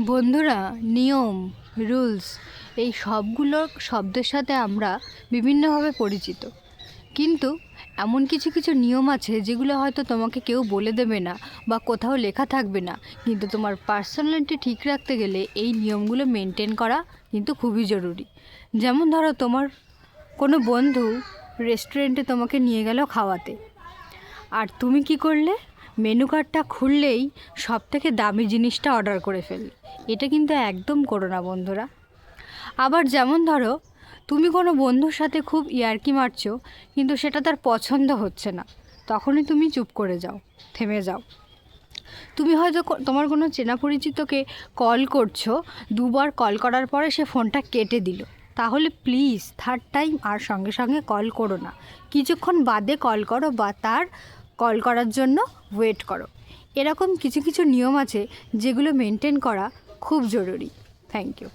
বন্ধুরা, নিয়ম, রুলস, এই সবগুলো শব্দের সাথে আমরা বিভিন্নভাবে পরিচিত। কিন্তু এমন কিছু কিছু নিয়ম আছে যেগুলো হয়তো তোমাকে কেউ বলে দেবে না বা কোথাও লেখা থাকবে না। কিন্তু তোমার পার্সোনালিটি ঠিক রাখতে গেলে এই নিয়মগুলো মেনটেন করা কিন্তু খুবই জরুরি। যেমন ধরো, তোমার কোনো বন্ধু রেস্টুরেন্টে তোমাকে নিয়ে গেল খাওয়াতে। আর তুমি কি করলে? মেনু কার্ডটা খুললেই সব থেকে দামি জিনিসটা অর্ডার করে ফেললে এটা কিন্তু একদম করো না, বন্ধুরা। আবার যেমন ধরো, তুমি কোনো বন্ধুর সাথে খুব ইয়ার্কি মারছো, কিন্তু সেটা তার পছন্দ হচ্ছে না। তখনই তুমি চুপ করে যাও, থেমে যাও। তুমি হয়তো তোমার কোনো চেনা পরিচিতকে কল করছ, দুবার কল করার পরে সে ফোনটা কেটে দিল। তাহলে প্লিজ থার্ড টাইম আর সঙ্গে সঙ্গে কল করো না। কিছুক্ষণ বাদে কল করো বা তার কল করার জন্য ওয়েট করো। এরকম কিছু কিছু নিয়ম আছে যেগুলো মেনটেন করা খুব জরুরি। Thank you